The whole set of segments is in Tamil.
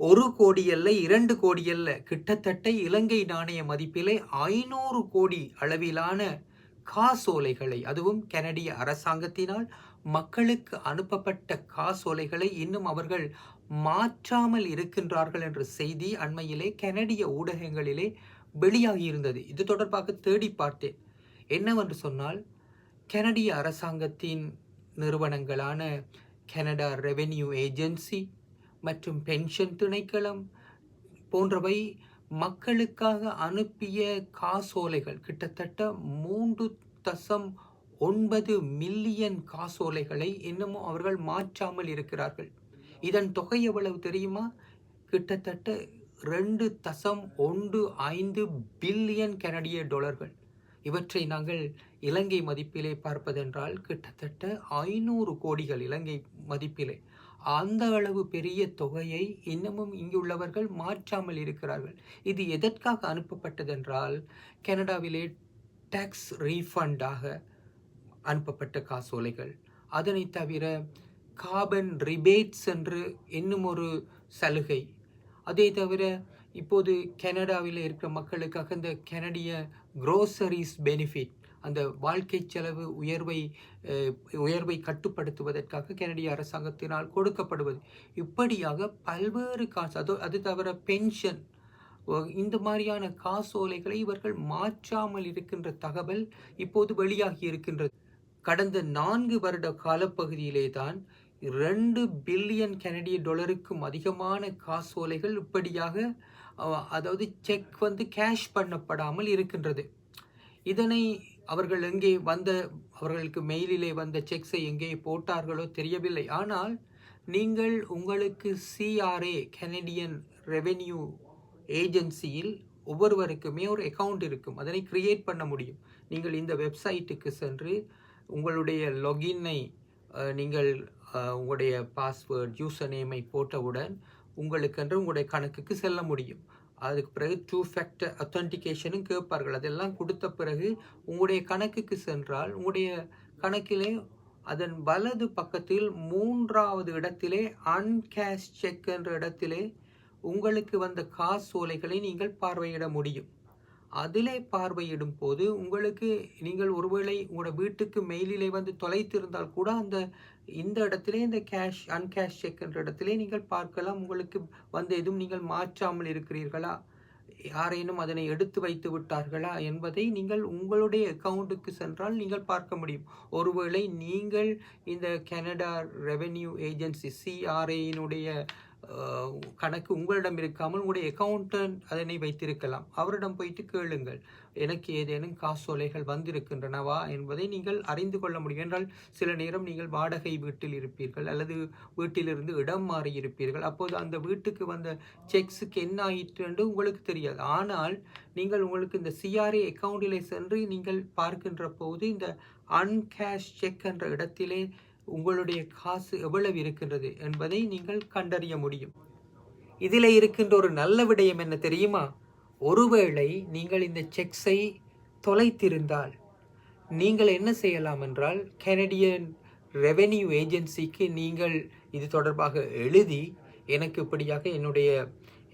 ஒரு கோடி அல்ல இரண்டு கோடி அல்ல. கிட்டத்தட்ட இலங்கை நாணய மதிப்பிலே ஐநூறு கோடி அளவிலான காசோலைகளை அதுவும் கனடிய அரசாங்கத்தினால் மக்களுக்கு அனுப்பப்பட்ட காசோலைகளை இன்னும் அவர்கள் மாற்றாமல் இருக்கின்றார்கள் என்ற செய்தி அண்மையிலே கனடிய ஊடகங்களிலே வெளியாகி இருந்தது இது தொடர்பாக தேடி பார்த்தேன். என்னவென்று சொன்னால் கனடிய அரசாங்கத்தின் நிறுவனங்களான கனடா ரெவென்யூ ஏஜென்சி மற்றும் பென்ஷன் திணைக்களம் போன்றவை மக்களுக்காக அனுப்பிய காசோலைகள். கிட்டத்தட்ட மூன்று தசம் ஒன்பது மில்லியன் காசோலைகளை இன்னமும் அவர்கள் மாற்றாமல் இருக்கிறார்கள். இதன் தொகை எவ்வளவு தெரியுமா? கிட்டத்தட்ட ரெண்டு தசம் ஒன்று ஐந்து பில்லியன் கனடிய டாலர்கள். இவற்றை நாங்கள் இலங்கை மதிப்பிலே பார்ப்பதென்றால் கிட்டத்தட்ட ஐநூறு கோடிகள் இலங்கை மதிப்பிலே. அந்த அளவு பெரிய தொகையை இன்னமும் இங்குள்ளவர்கள் மாற்றாமல் இருக்கிறார்கள். இது எதற்காக அனுப்பப்பட்டதென்றால் கனடாவிலே டேக்ஸ் ரீஃபண்டாக அனுப்பப்பட்ட காசோலைகள். அதனை தவிர கார்பன் ரிபேட்ஸ் என்று இன்னும் ஒரு சலுகை. அதே தவிர இப்போது கனடாவில் இருக்கிற மக்களுக்காக இந்த கனடிய க்ரோசரிஸ் பெனிஃபிட் அந்த வாழ்க்கை செலவு உயர்வை உயர்வை கட்டுப்படுத்துவதற்காக கனடிய அரசாங்கத்தினால் கொடுக்கப்படுவது. இப்படியாக பல்வேறு காசு அது அது தவிர பென்ஷன் இந்த மாதிரியான காசோலைகளை இவர்கள் மாற்றாமல் இருக்கின்ற தகவல் இப்போது வெளியாகி இருக்கின்றது. கடந்த நான்கு வருட காலப்பகுதியிலே தான் ரெண்டு பில்லியன் கனடிய டாலருக்கும் அதிகமான காசோலைகள் இப்படியாக அதாவது செக் வந்து கேஷ் பண்ணப்படாமல் இருக்கின்றது. இதனை அவர்கள் எங்கே வந்த அவர்களுக்கு மெயிலிலே வந்த செக்ஸை எங்கே போட்டார்களோ தெரியவில்லை. ஆனால் நீங்கள் உங்களுக்கு சிஆர்ஏ கனடியன் ரெவென்யூ ஏஜென்சியில் ஒவ்வொருவருக்குமே ஒரு அக்கவுண்ட் இருக்கும். அதனை கிரியேட் பண்ண முடியும். நீங்கள் இந்த வெப்சைட்டுக்கு சென்று உங்களுடைய லொகின்னை நீங்கள் உங்களுடைய பாஸ்வேர்ட் யூசர் நேமை போட்டவுடன் உங்களுக்கென்று உங்களுடைய கணக்குக்கு செல்ல முடியும். அதுக்கு பிறகு டூ ஃபேக்டர் அத்தன்டிகேஷனும் கேட்பார்கள். அதெல்லாம் கொடுத்த பிறகு உங்களுடைய கணக்குக்கு சென்றால் உங்களுடைய கணக்கிலே அதன் வலது பக்கத்தில் மூன்றாவது இடத்திலே அன்கேஷ் செக் என்ற இடத்திலே உங்களுக்கு வந்த காசோலைகளை நீங்கள் பார்வையிட முடியும். அதிலே பார்வையிடும் போது உங்களுக்கு நீங்கள் ஒருவேளை உங்களோட வீட்டுக்கு மெயிலிலே வந்து தொலைத்திருந்தால் கூட அந்த இந்த இடத்திலே இந்த கேஷ் அன்கேஷ் செக் என்ற இடத்திலே நீங்கள் பார்க்கலாம் உங்களுக்கு வந்த எதுவும் நீங்கள் மாற்றாமல் இருக்கிறீர்களா? யாரேனும் அதனை எடுத்து வைத்து விட்டார்களா? என்பதை நீங்கள் உங்களுடைய அக்கௌண்ட்டுக்கு சென்றால் நீங்கள் பார்க்க முடியும். ஒருவேளை நீங்கள் இந்த கனடா ரெவென்யூ ஏஜென்சி சிஆர்ஏயினுடைய கணக்கு உங்களிடம் இருக்காமல் உங்களுடைய அக்கௌண்டன்ட் அதனை வைத்திருக்கலாம். அவரிடம் போயிட்டு கேளுங்கள். எனக்கு ஏதேனும் காசோலைகள் வந்திருக்கின்றனவா என்பதை நீங்கள் அறிந்து கொள்ள முடியும். என்றால் சில நேரம் நீங்கள் வாடகை வீட்டில் இருப்பீர்கள் அல்லது வீட்டிலிருந்து இடம் மாறி இருப்பீர்கள். அப்போது அந்த வீட்டுக்கு வந்த செக்ஸுக்கு என்ன ஆயிற்று என்று உங்களுக்கு தெரியாது. ஆனால் நீங்கள் உங்களுக்கு இந்த சிஆர்ஏ அக்கவுண்டிலே சென்று நீங்கள் பார்க்கின்ற போது இந்த அன்கேஷ் செக் என்ற இடத்திலே உங்களுடைய காசு எவ்வளவு இருக்கின்றது என்பதை நீங்கள் கண்டறிய முடியும். இதில் இருக்கின்ற ஒரு நல்ல விடயம் என்ன தெரியுமா? ஒருவேளை நீங்கள் இந்த செக்ஸை தொலைத்திருந்தால் நீங்கள் என்ன செய்யலாம் என்றால் கெனடியன் ரெவென்யூ ஏஜென்சிக்கு நீங்கள் இது தொடர்பாக எழுதி எனக்கு இப்படியாக என்னுடைய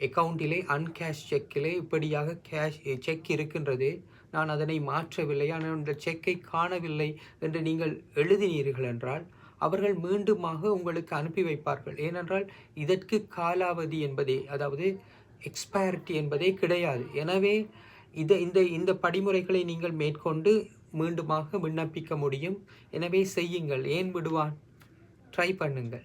அக்கௌண்ட்டிலே அன்கேஷ் செக்கிலே இப்படியாக கேஷ் செக் இருக்கின்றது. நான் அதனை மாற்றவில்லை. ஆனால் இந்த செக்கை காணவில்லை என்று நீங்கள் எழுதினீர்கள் என்றால் அவர்கள் மீண்டுமாக உங்களுக்கு அனுப்பி வைப்பார்கள். ஏனென்றால் இதற்கு காலாவதி என்பதே அதாவது எக்ஸ்பயரிட்டி என்பதே கிடையாது. எனவே இதை இந்த இந்த படிமுறைகளை நீங்கள் மேற்கொண்டு மீண்டுமாக விண்ணப்பிக்க முடியும். எனவே செய்யுங்கள். ஏன் விடுவான்? ட்ரை பண்ணுங்கள்.